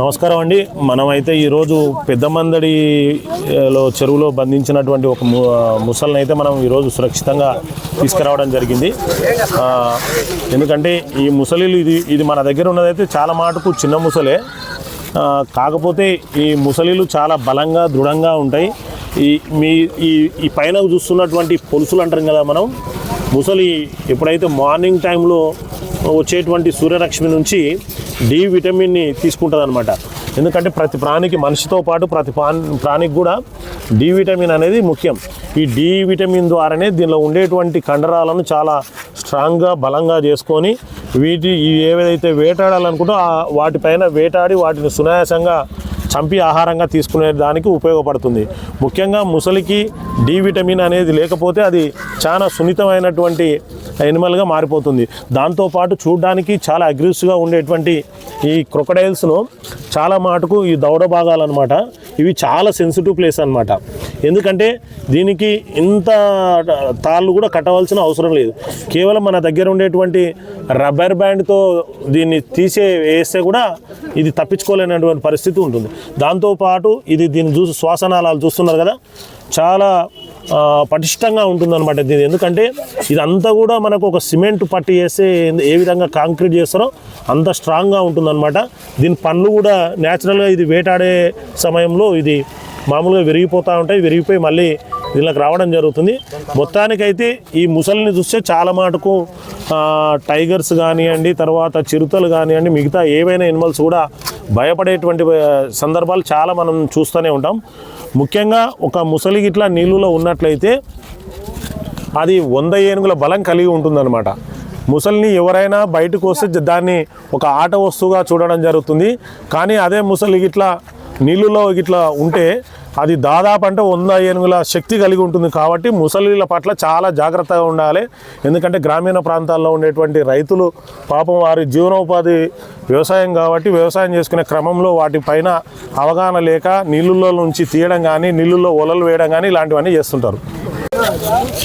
నమస్కారం అండి. మనమైతే ఈరోజు పెద్దమందడిలో చెరువులో బంధించినటువంటి ఒక ముసల్ని అయితే మనం ఈరోజు సురక్షితంగా తీసుకురావడం జరిగింది. ఎందుకంటే ఈ ముసలిలు ఇది ఇది మన దగ్గర ఉన్నదైతే చాలా మాటకు చిన్న ముసలే. కాకపోతే ఈ ముసలిలు చాలా బలంగా దృఢంగా ఉంటాయి. ఈ మీ ఈ ఈ పైన చూస్తున్నటువంటి పొలుసులు అంటాం కదా మనం. ముసలి ఎప్పుడైతే మార్నింగ్ టైంలో వచ్చేటువంటి సూర్యరశ్మి నుంచి డి విటమిన్ని తీసుకుంటుంది అనమాట ఎందుకంటే ప్రతి ప్రాణికి మనిషితో పాటు ప్రతి ప్రాణి ప్రాణికి కూడా డి విటమిన్ అనేది ముఖ్యం. ఈ డి విటమిన్ ద్వారానే దీనిలో ఉండేటువంటి కండరాలను చాలా స్ట్రాంగ్గా బలంగా చేసుకొని వీటి ఏవైతే వేటాడాలనుకుంటో వాటిపైన వేటాడి వాటిని సునాయాసంగా చంపి ఆహారంగా తీసుకునే దానికి ఉపయోగపడుతుంది. ముఖ్యంగా ముసలికి డి విటమిన్ అనేది లేకపోతే అది చాలా సున్నితమైనటువంటి ఎనిమల్గా మారిపోతుంది. దాంతోపాటు చూడడానికి చాలా అగ్రెసివ్గా ఉండేటువంటి ఈ క్రొకడైల్స్ను చాలా మాటకు ఈ దౌడ భాగాలు అనమాట ఇవి చాలా సెన్సిటివ్ ప్లేస్ అనమాట ఎందుకంటే దీనికి ఇంత తాళ్ళు కూడా కట్టవలసిన అవసరం లేదు. కేవలం మన దగ్గర ఉండేటువంటి రబ్బర్ బ్యాండ్తో దీన్ని తీసే వేస్తే కూడా ఇది తప్పించుకోలేనటువంటి పరిస్థితి ఉంటుంది. దాంతోపాటు ఇది దీన్ని చూసి శ్వాసనాళాలు చూస్తున్నారు కదా. చాలా పటిష్టంగా ఉంటుందన్నమాట దీని. ఎందుకంటే ఇదంతా కూడా మనకు ఒక సిమెంట్ పట్టి వేస్తే ఏ విధంగా కాంక్రీట్ చేస్తారో అంత స్ట్రాంగ్గా ఉంటుందన్నమాట. దీని పళ్ళు కూడా న్యాచురల్గా ఇది వేటాడే సమయంలో ఇది మామూలుగా విరిగిపోతూ ఉంటాయి విరిగిపోయి మళ్ళీ దీనికి రావడం జరుగుతుంది. మొత్తానికైతే ఈ ముసలిని చూస్తే చాలా మటుకు టైగర్స్ కానివ్వండి తర్వాత చిరుతలు కానివ్వండి మిగతా ఏవైనా ఎనిమల్స్ కూడా భయపడేటువంటి సందర్భాలు చాలా మనం చూస్తూనే ఉంటాం. ముఖ్యంగా ఒక ముసలి గిట్ల నీళ్ళలో ఉన్నట్లయితే అది వంద ఏనుగుల బలం కలిగి ఉంటుందన్నమాట. ముసలిని ఎవరైనా బయటకు వస్తే దాన్ని ఒక ఆట వస్తువుగా చూడడం జరుగుతుంది. కానీ అదే ముసలి గిట్లా నీళ్ళలో గిట్లా ఉంటే అది దాదాపు అంటే వంద ఏనుగుల శక్తి కలిగి ఉంటుంది కాబట్టి ముసలిల పట్ల చాలా జాగ్రత్తగా ఉండాలి. ఎందుకంటే గ్రామీణ ప్రాంతాల్లో ఉండేటువంటి రైతులు పాపం వారి జీవనోపాధి వ్యవసాయం కాబట్టి వ్యవసాయం చేసుకునే క్రమంలో వాటిపైన అవగాహన లేక నీళ్ళల్లో నుంచి తీయడం కానీ నీళ్ళల్లో ఒలలు వేయడం కానీ ఇలాంటివన్నీ చేస్తుంటారు.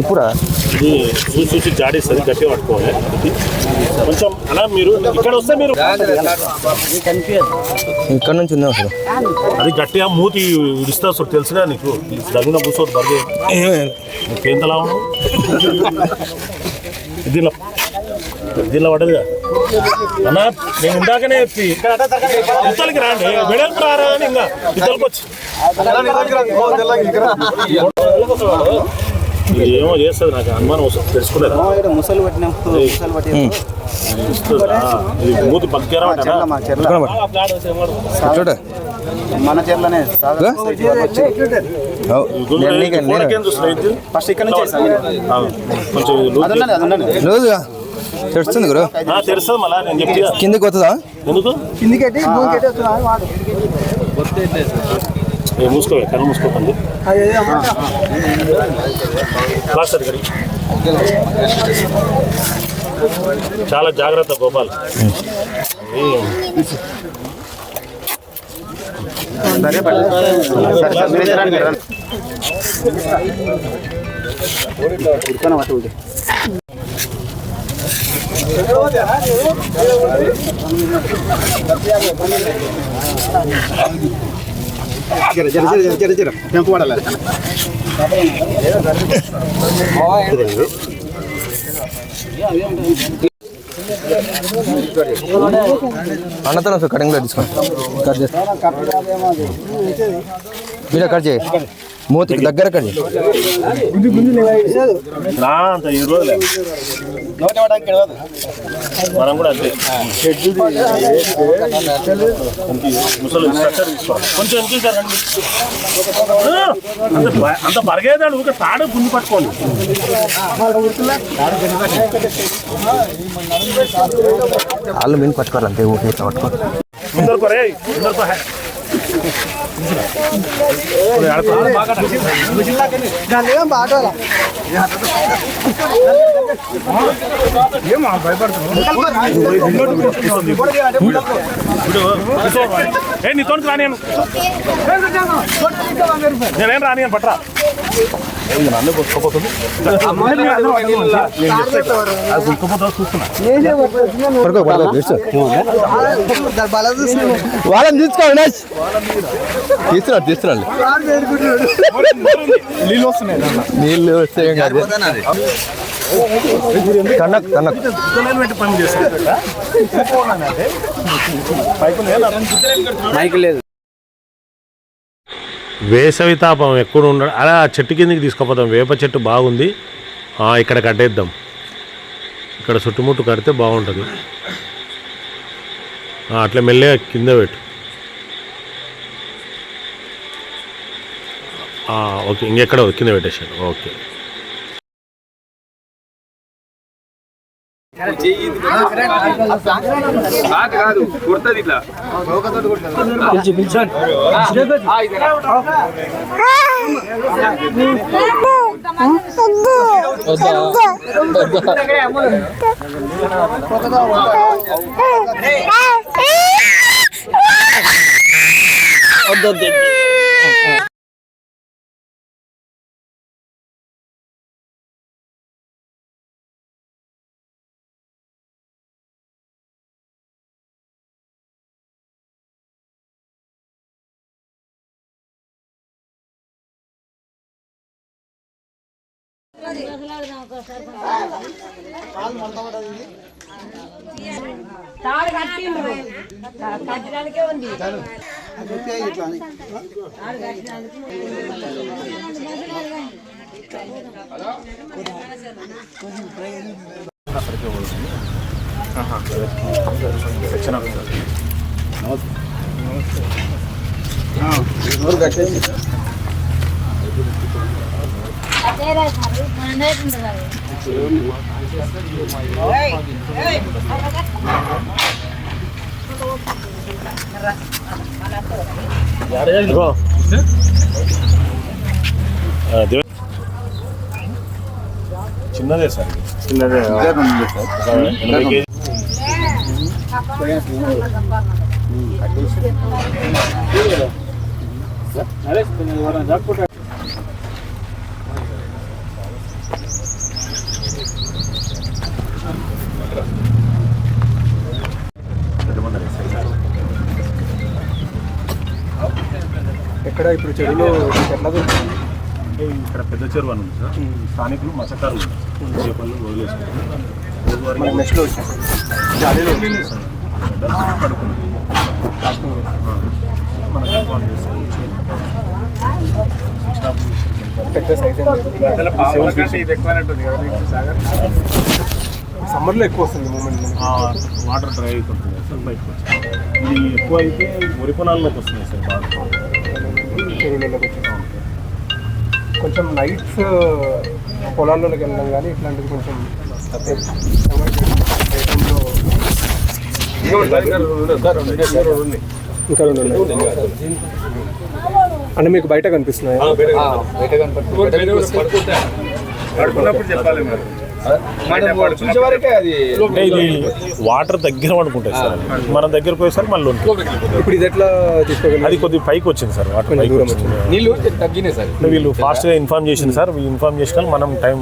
ఇప్పుడా ఇది చూసి చూసి జాడేస్తుంది గట్టిగా పట్టుకోవాలి. ఇది కొంచెం అలా మీరు ఇక్కడ వస్తే మీరు ఇక్కడ నుంచి ఉందా అసలు? అది గట్టిగా మూతి ఇస్తా సార్ తెలుసుగా నీకు? దగ్గర కూర్చోదు బర్గే నీకేంతలా ఉన్నావు దీనిలో దీనిలో పడదుగా అన్న నేను ఇందాకనే చెప్పి ఇతలకి రాండి. వెడల్పు రారా అని ఇంకా ఇతలకి వచ్చి. ఏమో చేస్తుంది నాకు అనుమానం వస్తుంది తెలుసుకోలేదా? ముసలు పట్టినప్పుడు ముసలు పట్టి ఇస్తుందా? ఇది మూతి పక్కరా మా చెర్ల. చూడ మన చెర్లనే ఫస్ట్ ఇక్కడ నుంచి రోజుగా తెలుస్తుంది గురు. తెలుస్తుంది మళ్ళా నేను చెప్తా. కిందకి వస్తుందా? ఎందుకు? ఏ మూసుకోవే కళ్ళు మూసుకోకండి. గడి చాలా జాగ్రత్త గోపాల్. జర జర జర జర జర పడాలి అన్నతనం సార్ కటింగ్లో తీసుకోండి కట్ చేస్తా. మీరు కట్ చేయి. మూతికి దగ్గర మనం కూడా అంతే. కొంచెం బరగేదాడు ఊరికే తాడు గుంజి పట్టుకోండి వాళ్ళు మీన్ పట్టుకోవాలి అంతే ఊరికి ఇట్లా పట్టుకో. ముందరకు ఏ నీతో రానియను నేనేం రానియను పట్రా కొట్టుకోపోతుంది. అది చూస్తున్నా. వాళ్ళని తీసుకోండి తీసుకురాడు తీసుకురాడు నీళ్ళు వస్తున్నాయి నీళ్ళు వస్తే ఏం కాదు. కన్నక్ కన్నక్ మైక్ లేదు. వేసవి తాపం ఎక్కడ ఉండడం అలా చెట్టు కిందకి తీసుకుపోతాం. వేప చెట్టు బాగుంది. ఇక్కడ కట్టేద్దాం. ఇక్కడ చుట్టుముట్టు కడితే బాగుంటుంది. అట్లా మెల్లగా కింద పెట్టు. ఓకే ఇంకెక్కడ కింద పెట్టేశాను ఓకే. కాదు కుడుతుంది ఇట్లా తాడు కట్టిండ్రు. కట్టడానికే ఉంది. ఇదిగో. ఆ, దివ- చిన్నదే సార్ చిన్నదే ఎనభై కేజీ. ఎక్కడ ఇప్పుడు చెరువులో ఎట్లా దొరుకుతుంది? అంటే ఇక్కడ పెద్ద చెరువు అని ఉంది సార్. స్థానికులు మత్స్యకారులు. చేపలు వదిలేసుకుంటారు రోజువారీ నెక్స్ట్ పడుకున్నాం సమ్మర్లో ఎక్కువ వస్తుంది మూమెంట్ ఆ వాటర్ డ్రై అయిపోతుంది సార్ బయటకు వచ్చి. ఇది ఎక్కువ అయితే వరి పొలాల్లోకి వస్తున్నాయి సార్ బాగా. చెరువులలోకి వచ్చేసాం కొంచెం నైట్స్ పొలాల్లోకి వెళ్ళడం కానీ ఇట్లాంటివి కొంచెం ఇంకా రెండు. అంటే మీకు బయట కనిపిస్తున్నాయి? పడుకున్నప్పుడు చెప్పాలి అంటే ఇది వాటర్ దగ్గర పడుకుంటాయి సార్. మన దగ్గర పోయేసరికి మళ్ళీ ఉంటుంది. ఇప్పుడు ఇది ఎట్లా తీసుకోగలరు అది కొద్దిగా పైకి వచ్చింది సార్ వాటర్ పైకి నీళ్ళు తగ్గినాయి సార్. వీళ్ళు ఫాస్ట్గా ఇన్ఫార్మ్ చేసింది సార్ ఇన్ఫార్మ్ చేసిన మనం టైం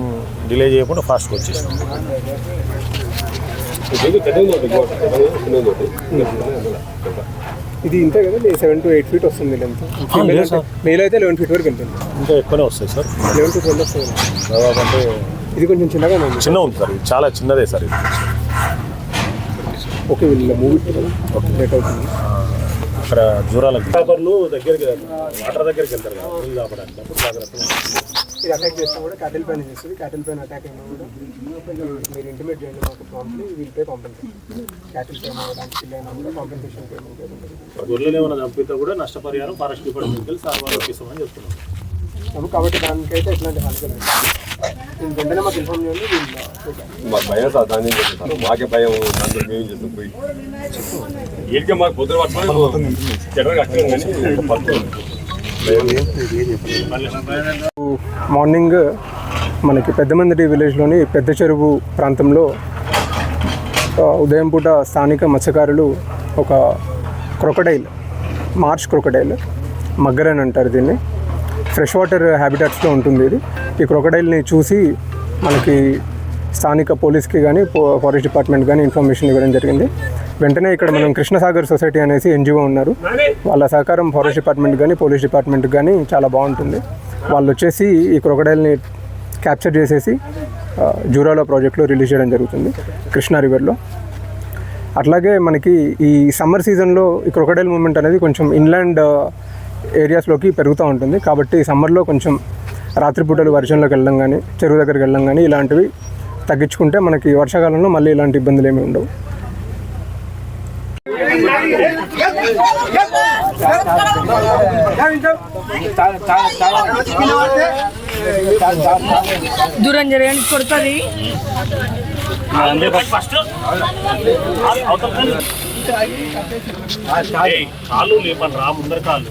డిలే చేయకుండా ఫాస్ట్గా వచ్చేసాం ఇది ఇంతే కదా సెవెన్ టు ఎయిట్ ఫీట్ వస్తుంది లెంత్. మేల్ అయితే లెవెన్ ఫీట్ వరకు వెళ్తుంది ఇంకా ఎక్కువనే వస్తాయి సార్. లెవెన్ టు ట్వెల్వ్ వస్తుంది అంటే ఇది కొంచెం చిన్నగానే ఉంది. చిన్న ఉంది సార్ ఇది చాలా చిన్నదే సార్ ఇది. ఓకే వీళ్ళు మూవీ లేట్ అవుతుంది అక్కడ జూరాలకు. పేపర్లు దగ్గరికి వాటర్ దగ్గరికి వెళ్తారు కదా ఇది అటాక్ చేస్తే కూడా క్యాటిల్ పైన చేస్తుంది. క్యాటిల్ పైన అటాక్ అయినా కూడా మీరు ఇంటిమేట్ చేయండి మాకు promptly we'll pay compensation cattle పైన పిల్ అయినా కూడా కాంపెన్సేషన్ పేమెంట్ ఉంటుంది. గొర్రెలు ఏమైనా చంపితే కూడా నష్టపరిహారం ఫారెస్ట్ డిపార్ట్మెంట్కి వెళ్ళి సార్ వాళ్ళకి ఇస్తామని చెప్తున్నాం. కాబట్టి దానికైతే ఎట్లాంటి హాని నేను వెంటనే మాకు ఇన్ఫార్మ్ చేయండి వీళ్ళు మాకు భయం సార్ దాని నుంచి చేస్తాను మాకే భయం అందరూ మేము చేస్తాం? పోయి. ఏంటి మాకు పొద్దున పట్టుకొని చెడ్డ కట్టాను కానీ పడుతుంది మార్నింగ్ మనకి పెద్దమందటి విలేజ్లోని పెద్ద చెరువు ప్రాంతంలో ఉదయం పూట స్థానిక మత్స్యకారులు ఒక క్రొకడైల్ మార్చ్ క్రొకడైల్ మగ్గర్ అని అంటారు దీన్ని. ఫ్రెష్ వాటర్ హ్యాబిటాట్స్లో ఉంటుంది ఇది. ఈ క్రొకడైల్ని చూసి మనకి స్థానిక పోలీస్కి కానీ ఫారెస్ట్ డిపార్ట్మెంట్ కానీ ఇన్ఫర్మేషన్ ఇవ్వడం జరిగింది. వెంటనే ఇక్కడ మనం కృష్ణసాగర్ సొసైటీ అనేసి ఎన్జిఓ ఉన్నారు. వాళ్ళ సహకారం ఫారెస్ట్ డిపార్ట్మెంట్ కానీ పోలీస్ డిపార్ట్మెంట్ కానీ చాలా బాగుంటుంది. వాళ్ళు వచ్చేసి ఈ క్రొకడైల్ని క్యాప్చర్ చేసేసి జూరాలో ప్రాజెక్ట్లో రిలీజ్ చేయడం జరుగుతుంది కృష్ణా రివర్లో. అట్లాగే మనకి ఈ సమ్మర్ సీజన్లో ఈ క్రొకడైల్ మూమెంట్ అనేది కొంచెం ఇన్లాండ్ ఏరియాస్లోకి పెరుగుతూ ఉంటుంది. కాబట్టి సమ్మర్లో కొంచెం రాత్రిపూటలు వర్షంలోకి వెళ్ళడం కానీ చెరువు దగ్గరికి వెళ్ళడం కానీ ఇలాంటివి తగ్గించుకుంటే మనకి వర్షాకాలంలో మళ్ళీ ఇలాంటి ఇబ్బందులు ఏమీ ఉండవు. దూరం జరగండి కొడుతుంది. లేపండి రా ముందర కాళ్ళు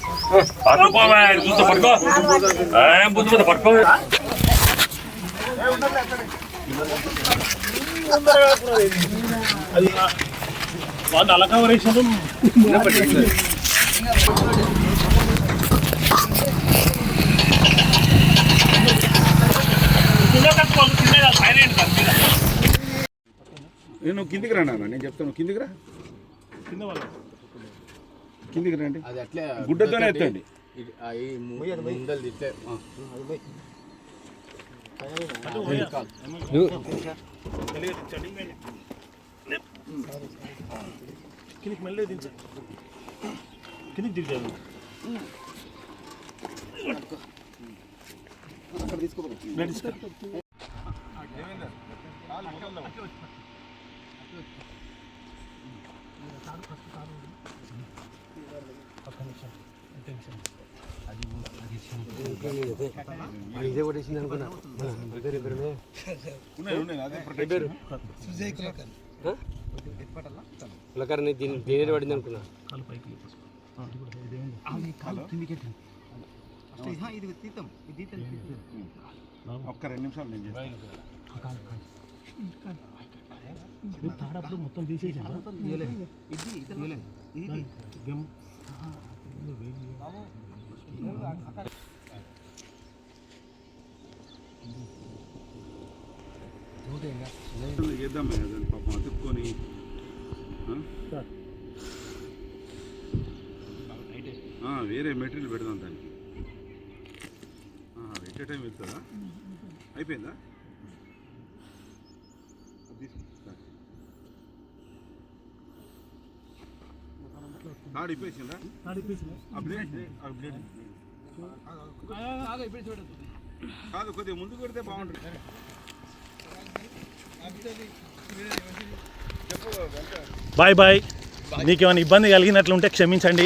పట్టుకోవా చూస్తే పట్టుకో. బుద్ధి మీద పట్టుకో. వాళ్ళు అలా కవరేషన్ నేను కిందికి రా నాన్న నేను చెప్తాను కిందికి రా. కింద వాళ్ళు కిందికి రండి. అది అట్లే గుడ్డతోనే ఎత్తండి. ఇది- ఆ ఈ ము- ముందలది ఇట్లే. కిందికి మెల్లగా దించండి. కిందికి ఉన్నాయి అదే ప్రొటెక్షన్ కులకర్ణి. దీని దేని పడింది అనుకున్నా? ఒక్క రెండు నిమిషాలు నేను చేస్తాను మొత్తం తీసేసి చేద్దాం దాన్ని పాపం అతుక్కొని. వేరే మెటీరియల్ పెడదాం దానికి. ఎట్ టైం వెళ్తుందా? అయిపోయిందా. తాడు ఇప్పేసిందా? అప్డేట్ అప్డేట్ కాదు కొద్దిగా ముందు కొడితే బాగుంటుంది. బాయ్ బాయ్ మీకు ఏమైనా ఇబ్బంది కలిగినట్లుంటే క్షమించండి.